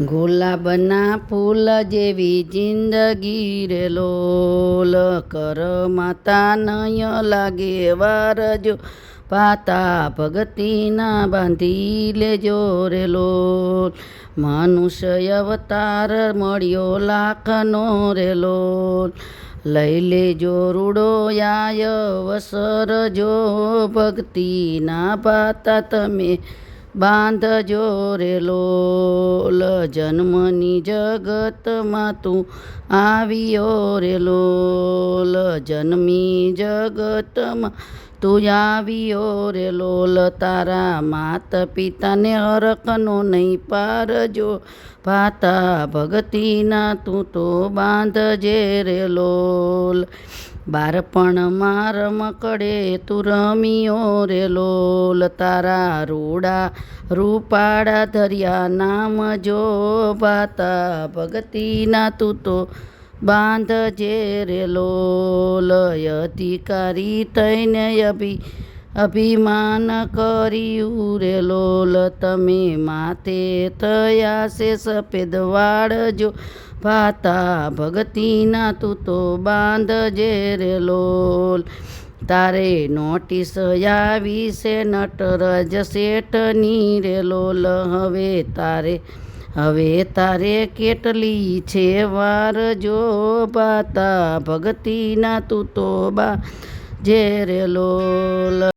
ગુલાબના ફૂલ જેવી જિંદગી રે લોલ કર માતા નય લાગે વાર જો. પાતા ભગતીના બાંધી લેજો રે લોલ. મનુષ્ય અવતાર મળ્યો લાખનો રે લોલ. લઈ લેજો રૂડો યાય વસર જો ભક્તિના પાતા તમે બાંધજો રે લોલ જન્મની જગતમાં તું આવ્યો રે લોલ જન્મી જગતમાં તું આવ્યો રે લોલ તારા માત પિતાને હરખનો નહીં પારજો. પાતા ભગતીના તું તો બાંધજે રે લોલ. બાળપણમાં રમકડે તું રમ્યો રે લોલ તારા રૂડા રૂપાડા ધર્યા નામ જો ભાતા ભગતીના તું તો બાંધજે રે લોલ અધિકારી થઈને અભી અભિમાન કર્યું રે લોલ, તમે માથે તયા છે સફેદ વાળજો. ભાતા ભગતીના તું તો બાંધજે રે લોલ. તારે નોટિસ આવી છે નટરજ શેઠની રે લોલ. હવે તારે હવે તારે કેટલી છે વાર જો? પાતા ભગતીના તું તો બા જે રે લોલ.